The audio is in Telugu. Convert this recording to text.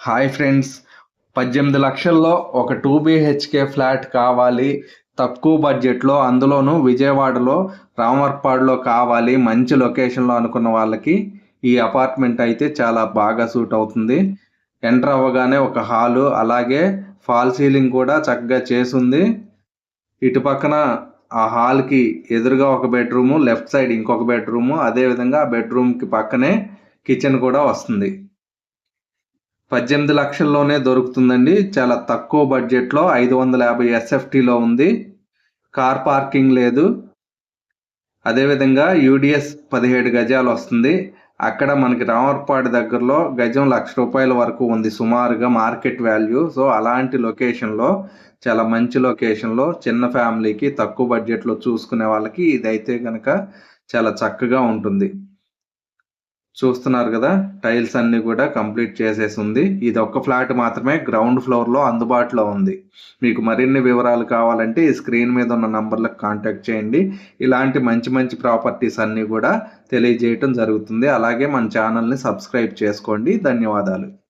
హాయ్ ఫ్రెండ్స్ పద్దెనిమిది లక్షల్లో ఒక టూ బిహెచ్కే ఫ్లాట్ కావాలి. తక్కువ బడ్జెట్లో అందులోనూ విజయవాడలో రామర్పాడులో కావాలి. మంచి లొకేషన్లో అనుకున్న వాళ్ళకి ఈ అపార్ట్మెంట్ అయితే చాలా బాగా సూట్ అవుతుంది. ఎంటర్ అవ్వగానే ఒక హాలు అలాగే ఫాల్ సీలింగ్ కూడా చక్కగా చేసింది. ఇటు పక్కన ఆ హాల్కి ఎదురుగా ఒక బెడ్రూము లెఫ్ట్ సైడ్ ఇంకొక బెడ్రూము అదేవిధంగా ఆ బెడ్రూమ్కి పక్కనే కిచెన్ కూడా వస్తుంది. పద్దెనిమిది లక్షల్లోనే దొరుకుతుందండి. చాలా తక్కువ బడ్జెట్లో ఐదు వందల యాభై ఎస్ఎఫ్టీలో ఉంది. కార్ పార్కింగ్ లేదు. అదేవిధంగా యూడిఎస్ పదిహేడు గజాలు వస్తుంది. అక్కడ మనకి రామర్పాడు దగ్గరలో గజం లక్ష రూపాయల వరకు ఉంది సుమారుగా మార్కెట్ వాల్యూ. సో అలాంటి లొకేషన్లో చాలా మంచి లొకేషన్లో చిన్న ఫ్యామిలీకి తక్కువ బడ్జెట్లో చూసుకునే వాళ్ళకి ఇదైతే కనుక చాలా చక్కగా ఉంటుంది. చూస్తున్నారు కదా టైల్స్ అన్ని కూడా కంప్లీట్ చేసేసి ఉంది. ఇది ఒక్క ఫ్లాట్ మాత్రమే గ్రౌండ్ ఫ్లోర్లో అందుబాటులో ఉంది. మీకు మరిన్ని వివరాలు కావాలంటే ఈ స్క్రీన్ మీద ఉన్న నంబర్లకు కాంటాక్ట్ చేయండి. ఇలాంటి మంచి మంచి ప్రాపర్టీస్ అన్నీ కూడా తెలియజేయటం జరుగుతుంది. అలాగే మన ఛానల్ని సబ్స్క్రైబ్ చేసుకోండి. ధన్యవాదాలు.